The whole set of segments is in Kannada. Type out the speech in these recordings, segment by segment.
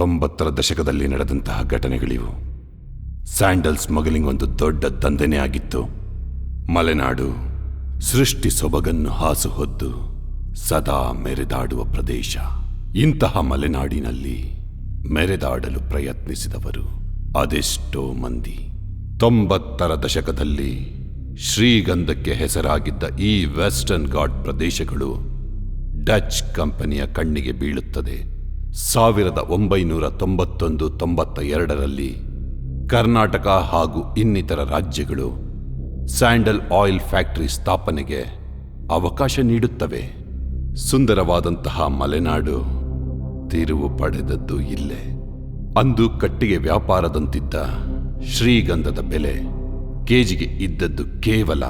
ತೊಂಬತ್ತರ ದಶಕದಲ್ಲಿ ನಡೆದಂತಹ ಘಟನೆಗಳಿವು. ಸ್ಯಾಂಡಲ್ ಸ್ಮಗ್ಲಿಂಗ್ ಒಂದು ದೊಡ್ಡ ದಂಧೆನೇ ಆಗಿತ್ತು. ಮಲೆನಾಡು ಸೃಷ್ಟಿ ಸೊಬಗನ್ನು ಹಾಸುಹೊದ್ದು ಸದಾ ಮೆರೆದಾಡುವ ಪ್ರದೇಶ. ಇಂತಹ ಮಲೆನಾಡಿನಲ್ಲಿ ಮೆರೆದಾಡಲು ಪ್ರಯತ್ನಿಸಿದವರು ಅದೆಷ್ಟೋ ಮಂದಿ. ತೊಂಬತ್ತರ ದಶಕದಲ್ಲಿ ಶ್ರೀಗಂಧಕ್ಕೆ ಹೆಸರಾಗಿದ್ದ ಈ ವೆಸ್ಟರ್ನ್ ಘಾಟ್ ಪ್ರದೇಶಗಳು ಡಚ್ ಕಂಪನಿಯ ಕಣ್ಣಿಗೆ ಬೀಳುತ್ತದೆ. ಸಾವಿರದ ಒಂಬೈನೂರ ತೊಂಬತ್ತೊಂದು ತೊಂಬತ್ತ ಎರಡರಲ್ಲಿ ಕರ್ನಾಟಕ ಹಾಗೂ ಇನ್ನಿತರ ರಾಜ್ಯಗಳು ಸ್ಯಾಂಡಲ್ ಆಯಿಲ್ ಫ್ಯಾಕ್ಟರಿ ಸ್ಥಾಪನೆಗೆ ಅವಕಾಶ ನೀಡುತ್ತವೆ. ಸುಂದರವಾದಂತಹ ಮಲೆನಾಡು ತಿರುವು ಪಡೆದದ್ದು ಇಲ್ಲೇ. ಅಂದು ಕಟ್ಟಿಗೆ ವ್ಯಾಪಾರದಂತಿದ್ದ ಶ್ರೀಗಂಧದ ಬೆಲೆ ಕೆಜಿಗೆ ಇದ್ದದ್ದು ಕೇವಲ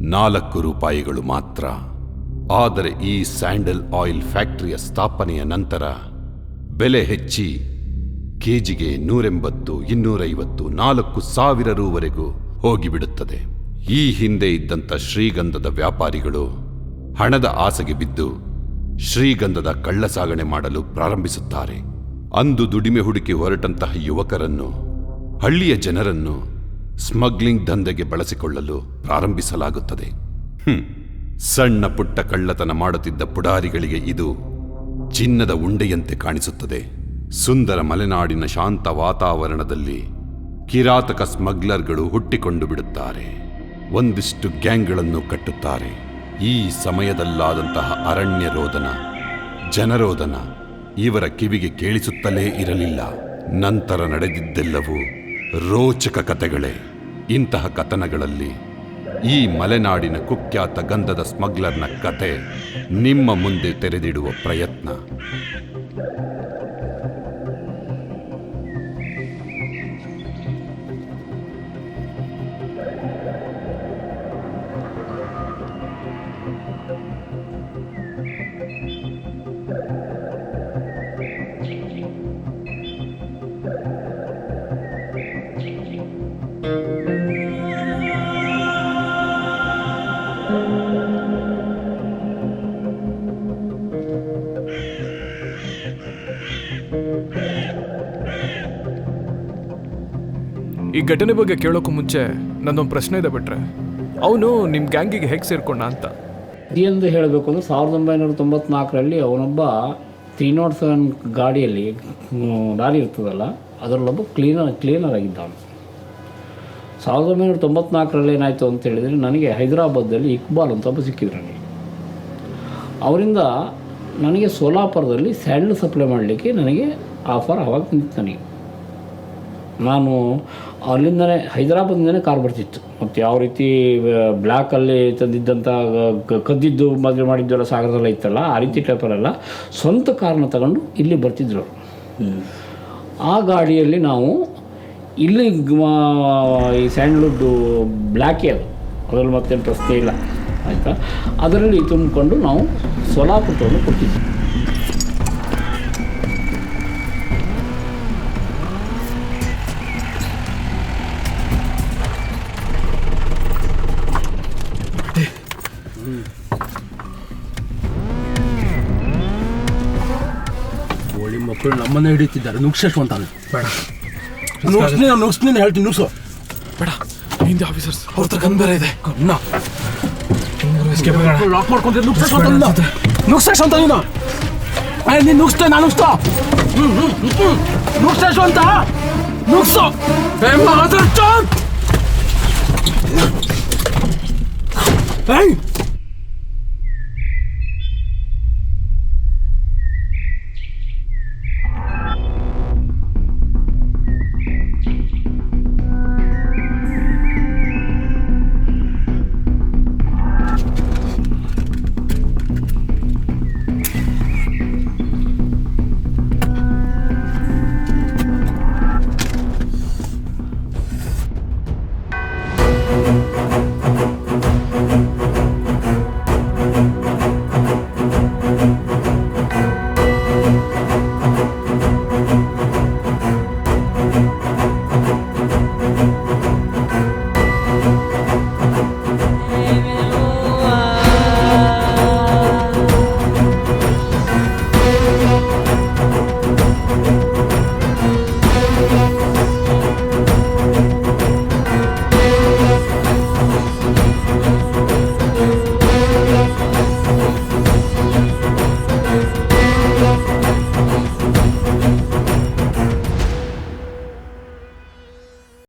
ನಾಲ್ಕು ರೂಪಾಯಿಗಳು ಮಾತ್ರ. ಆದರೆ ಈ ಸ್ಯಾಂಡಲ್ ಆಯಿಲ್ ಫ್ಯಾಕ್ಟರಿಯ ಸ್ಥಾಪನೆಯ ನಂತರ ಬೆಲೆ ಹೆಚ್ಚಿ ಕೆಜಿಗೆ ನೂರೆಂಬತ್ತು, ಇನ್ನೂರೈವತ್ತು, ನಾಲ್ಕು ಸಾವಿರ ರೂವರೆಗೂ ಹೋಗಿಬಿಡುತ್ತದೆ ಈ ಹಿಂದೆ ಇದ್ದಂಥ ಶ್ರೀಗಂಧದ ವ್ಯಾಪಾರಿಗಳು ಹಣದ ಆಸೆಗೆ ಬಿದ್ದು ಶ್ರೀಗಂಧದ ಕಳ್ಳಸಾಗಣೆ ಮಾಡಲು ಪ್ರಾರಂಭಿಸುತ್ತಾರೆ ಅಂದು ದುಡಿಮೆ ಹುಡುಕಿ ಹೊರಟಂತಹ ಯುವಕರನ್ನು, ಹಳ್ಳಿಯ ಜನರನ್ನು ಸ್ಮಗ್ಲಿಂಗ್ ದಂಧೆಗೆ ಬಳಸಿಕೊಳ್ಳಲು ಪ್ರಾರಂಭಿಸಲಾಗುತ್ತದೆ. ಸಣ್ಣ ಪುಟ್ಟ ಕಳ್ಳತನ ಮಾಡುತ್ತಿದ್ದ ಪುಡಾರಿಗಳಿಗೆ ಇದು ಚಿನ್ನದ ಉಂಡೆಯಂತೆ ಕಾಣಿಸುತ್ತದೆ. ಸುಂದರ ಮಲೆನಾಡಿನ ಶಾಂತ ವಾತಾವರಣದಲ್ಲಿ ಕಿರಾತಕ ಸ್ಮಗ್ಲರ್ಗಳು ಹುಟ್ಟಿಕೊಂಡು ಬಿಡುತ್ತಾರೆ. ಒಂದಿಷ್ಟು ಗ್ಯಾಂಗ್ಗಳನ್ನು ಕಟ್ಟುತ್ತಾರೆ. ಈ ಸಮಯದಲ್ಲಾದಂತಹ ಅರಣ್ಯ ರೋದನ ಜನರೋದನ ಇವರ ಕಿವಿಗೆ ಕೇಳಿಸುತ್ತಲೇ ಇರಲಿಲ್ಲ. ನಂತರ ನಡೆದಿದ್ದೆಲ್ಲವೂ ರೋಚಕ ಕಥೆಗಳೇ. ಇಂತಹ ಕಥನಗಳಲ್ಲಿ ಈ ಮಲೆನಾಡಿನ ಕುಖ್ಯಾತ ಗಂಧದ ಸ್ಮಗ್ಲರ್ನ ಕತೆ ನಿಮ್ಮ ಮುಂದೆ ತೆರೆದಿಡುವ ಪ್ರಯತ್ನ. な。ಈ ಘಟನೆ ಬಗ್ಗೆ ಕೇಳೋಕ್ಕೂ ಮುಂಚೆ ನನ್ನೊಂದು ಪ್ರಶ್ನೆ ಇದೆ ಬಿಟ್ರೆ ಅವನು ನಿಮ್ಮ ಗ್ಯಾಂಗಿಗೆ ಹೇಗೆ ಸೇರ್ಕೊಂಡ ಅಂತ? ಎಂದು ಹೇಳಬೇಕು ಅಂದರೆ ಸಾವಿರದ ಒಂಬೈನೂರ ತೊಂಬತ್ನಾಲ್ಕರಲ್ಲಿ ಅವನೊಬ್ಬ ತ್ರೀ ನಾಟ್ ಸೆವೆನ್ ಗಾಡಿಯಲ್ಲಿ ಲಾರಿ ಇರ್ತದಲ್ಲ ಅದರಲ್ಲೊಬ್ಬ ಕ್ಲೀನರ್ ಕ್ಲೀನರ್ ಆಗಿದ್ದ ಅವನು ಸಾವಿರದ ಒಂಬೈನೂರ ತೊಂಬತ್ನಾಲ್ಕರಲ್ಲಿ ಏನಾಯಿತು ಅಂತ ಹೇಳಿದರೆ ನನಗೆ ಹೈದರಾಬಾದಲ್ಲಿ ಇಕ್ಬಾಲ್ ಅಂತ ಒಬ್ಬ ಸಿಕ್ಕಿದ್ರು ನನಗೆ. ಅವರಿಂದ ನನಗೆ ಸೋಲಾಪುರದಲ್ಲಿ ಸ್ಯಾಂಡಲ್ ಸಪ್ಲೈ ಮಾಡಲಿಕ್ಕೆ ನನಗೆ ಆಫರ್ ಆವಾಗ ನಿಂತು ನನಗೆ. ನಾನು ಅಲ್ಲಿಂದನೇ ಹೈದರಾಬಾದಿಂದನೇ ಕಾರ್ ಬರ್ತಿತ್ತು. ಮತ್ತು ಯಾವ ರೀತಿ ಬ್ಲ್ಯಾಕಲ್ಲಿ ತಂದಿದ್ದಂಥ ಕದ್ದಿದ್ದು ಮದುವೆ ಮಾಡಿದ್ದೆಲ್ಲ ಸಾಗರದಲ್ಲ ಇತ್ತಲ್ಲ, ಆ ರೀತಿ ಟೈಪಲ್ಲೆಲ್ಲ ಸ್ವಂತ ಕಾರ್ನ ತಗೊಂಡು ಇಲ್ಲಿ ಬರ್ತಿದ್ರು. ಆ ಗಾಡಿಯಲ್ಲಿ ನಾವು ಇಲ್ಲಿ ಈ ಸ್ಯಾಂಡ್ಲುಡ್ಡು ಬ್ಲ್ಯಾಕೇ ಅದು. ಅದ್ರಲ್ಲಿ ಮತ್ತೇನು ಪ್ರಶ್ನೆ ಇಲ್ಲ. ಆಯಿತಾ? ಅದರಲ್ಲಿ ತುಂಬಿಕೊಂಡು ನಾವು ಸೊಲಾಪುಟವನ್ನು ಕೊಟ್ಟಿದ್ದೀವಿ ಕೊಟ್ಟಿದ್ವಿ ಕೋಳಿ ಮಕ್ಕಳು ನಮ್ಮನ್ನ ಹಿಡಿಯುತ್ತಿದ್ದಾರೆ. ನುಗ್ಸೇಶು ಅಂತಾನೆ ಬೇಡ. ನುಗ್ಸ್ನಿ ನುಗ್ಸ್ನಿ ಹೇಳ್ತೀನಿ ನುಗ್ಸು. ಬೇಡ. ಹಿಂದೆ ಆಫೀಸರ್ಸ್ ಅವ್ರ ಹತ್ರ ಗನ್ ಬೇರೆ ಇದೆ. ಕಣ್ಣ ಲಾಕ್ ಮಾಡ್ಕೊಂಡ್ರೆ ನುಗ್ಸೇಶು ಅಂತ ನುಗ್ಸೇಶು ಅಂತ ನೀನು ಏ ನೀನು ನುಗ್ಸ್ತೆ ನಾನು ನುಗ್ಸ್ತಾ ಹ್ಮ್ ಹ್ಮ್ ಹ್ಮ್ ನುಗ್ಸೇಶು ಅಂತ ನುಗ್ಸು ಏ ಮಾತ್ರ ಏಯ್